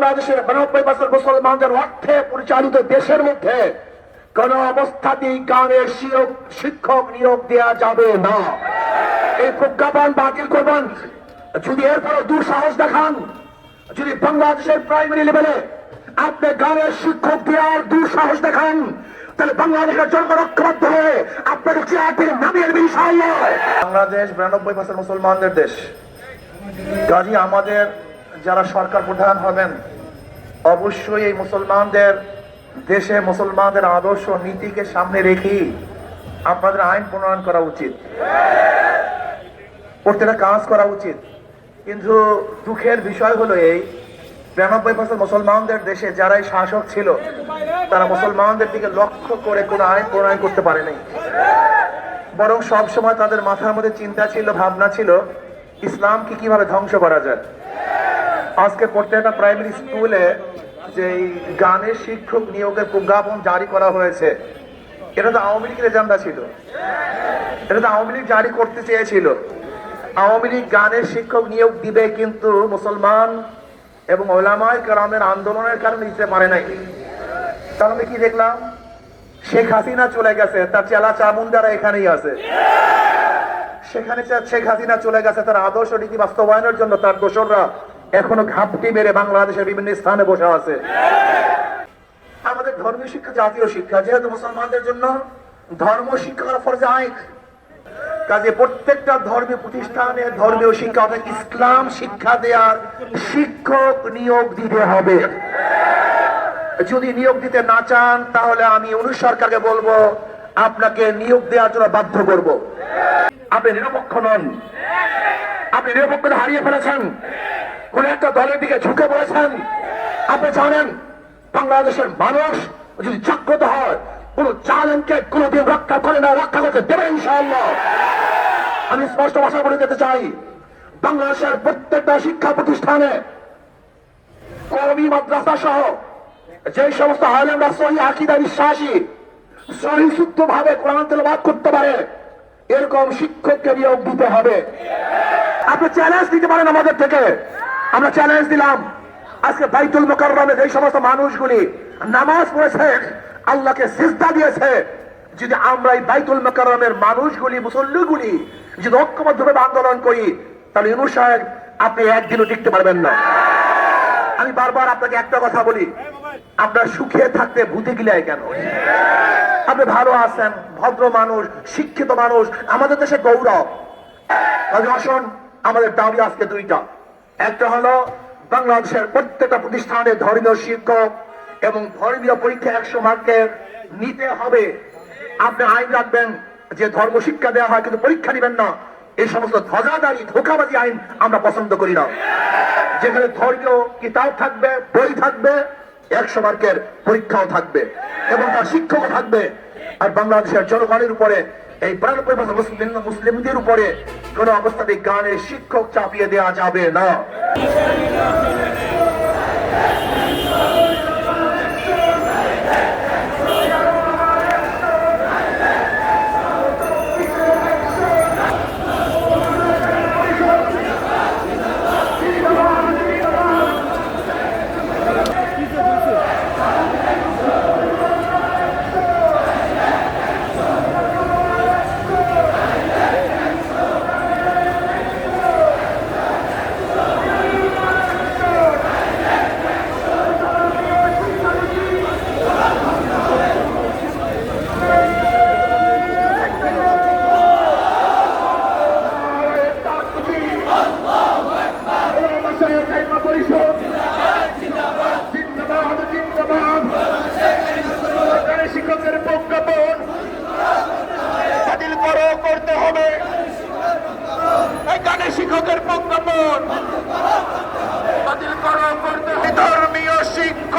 বাংলাদেশের বিরানব্বই বছর মুসলমানদের অর্থে পরিচালিত দেশের মধ্যে কোন অবস্থাতেই গানের শিক্ষক- শিক্ষক নিয়োগ দেওয়া যাবে না। এই প্রজ্ঞাপন বাতিল করবেন। যদি এরপরে দুঃসাহস দেখান, যদি বাংলাদেশের প্রাইমারি লেভেলে আপনি গানের শিক্ষক দেওয়ার দুঃসাহস দেখান, তাহলে বাংলাদেশের জন্ম হয়ে আপনাকে চেয়ার থেকে নামিয়ে বাংলাদেশ বিরানব্বই পার্সেন্ট মুসলমানদের দেশ। কাজী আমাদের যারা সরকার প্রধান হবেন অবশ্যই এই মুসলমানদের দেশে মুসলমানদের আদর্শ নীতিকে সামনে রেখেই আপনাদের আইন প্রণয়ন করা উচিত। প্রত্যেকটা কাজ করা উচিত। কিন্তু দুঃখের বিষয় হলো এই, বিরানব্বই পার্সেন্ট মুসলমানদের দেশে যারাই শাসক ছিল, তারা মুসলমানদের দিকে লক্ষ্য করে কোনো আইন প্রণয়ন করতে পারেনি। বরং সব সময় তাদের মাথার মধ্যে চিন্তা ছিল, ভাবনা ছিল, ইসলামকে কীভাবে ধ্বংস করা যায়। আজকে প্রত্যেকটা প্রাইমারি স্কুলে যে গানের শিক্ষক নিয়োগের প্রজ্ঞাপন জারি করা হয়েছে, এটা তো আওয়ামী লীগের এজেন্ডা ছিল। এটা তো আওয়ামী লীগ জারি করতে চেয়েছিল। আওয়ামী লীগ গানের শিক্ষক নিয়োগ দিবে কিন্তু মুসলমান এবং ওলামায় কালামের আন্দোলনের কারণে দিতে পারে নাই। তাহলে আমি কি দেখলাম? শেখ হাসিনা চলে গেছে, তার চেলা চামুন্ডারা এখানেই আছে। সেখানে শেখ হাসিনা চলে গেছে, তার আদর্শ নীতি বাস্তবায়নের জন্য তার দোসররা এখনও ঘাপটি মেরে বাংলাদেশের বিভিন্ন স্থানে বসে আছে। আমাদের ধর্মীয় শিক্ষা, জাতীয় শিক্ষা, যেহেতু মুসলমানদের জন্য ধর্ম শিক্ষা করা ফরজে আইন। কাজে প্রত্যেকটা ধর্মীয় প্রতিষ্ঠানে ধর্মীয় শিক্ষা অর্থাৎ ইসলাম শিক্ষা দেওয়ার শিক্ষক নিয়োগ দিতে হবে। যদি নিয়োগ দিতে না চান, তাহলে আমি অনু সরকারকে বলব, আপনাকে নিয়োগ দেওয়ার জন্য বাধ্য করব। আপনি নিরপেক্ষ নন। আপনি নিরপেক্ষতা হারিয়ে ফেলেছেন। কোন একটা দলের দিকে ঝুঁকে পড়েছেন। আপনি জানেন, বাংলাদেশের মানুষ যদি জাগ্রত হয়, কোন চ্যালেঞ্জকে কোনোদিন রক্ষা করে না, রক্ষা করতে দেবে আমি স্পষ্ট ভাষা বলে দিতে চাই, বাংলাদেশের প্রত্যেকটা শিক্ষা প্রতিষ্ঠানে কওমি মাদ্রাসা সহ যে সমস্ত আলেমরা সহি আকিদা বিশ্বাসী, সহি শুদ্ধ ভাবে কোরআন তেলাওয়াত করতে পারে, এরকম শিক্ষককে নিয়োগ দিতে হবে। আপনি চ্যালেঞ্জ দিতে পারেন আমাদের থেকে। আমরা চ্যালেঞ্জ দিলাম। আজকে বাইতুল মোকাররমে যে সমস্ত মানুষগুলি নামাজ পড়েছে, আল্লাহকে সিজদা দিয়েছে। যদি আমরা এই বাইতুল মোকাররমের মানুষগুলি, মুসল্লিগুলি যদি ঐক্যবদ্ধভাবে আন্দোলন করি, তাহলে ইউনুস সাহেব, আপনি একদিনও টিকতে পারবেন না। আমি বারবার আপনাকে একটা কথা বলি আপনার সুখে থাকতে ভূতে গিলায় কেন? আপনি ভালো আছেন, ভদ্র মানুষ, শিক্ষিত মানুষ, আমাদের দেশে গৌরব। আসুন, আমাদের দাবি আজকে দুইটা। একটা হলো বাংলাদেশের প্রত্যেকটা প্রতিষ্ঠানে ধর্মীয় শিক্ষক এবং ধর্মীয় পরীক্ষা একশো মার্কের নিতে হবে। আপনি আইন রাখবেন যে ধর্ম শিক্ষা দেওয়া হয় কিন্তু পরীক্ষা নেবেন না। এই সমস্ত ধ্বজাদারি ধোকাবাজি আইন আমরা পছন্দ করি না। যেখানে ধর্মীয় কিতাব থাকবে, বই থাকবে, একশো মার্কের পরীক্ষাও থাকবে এবং তার শিক্ষকও থাকবে। আর বাংলাদেশের জনগণের উপরে এই বিরানব্বই বছর মুসলিম মুসলিমদের উপরে কোন অবস্থাতে গানের শিক্ষক চাপিয়ে দেওয়া যাবে না। শিক্ষকের প্রজ্ঞাপন। বাতিল করো করতে হবে। এই শিক্ষকের প্রজ্ঞাপন। বাতিল করো করতে ধর্মীয় শিক্ষক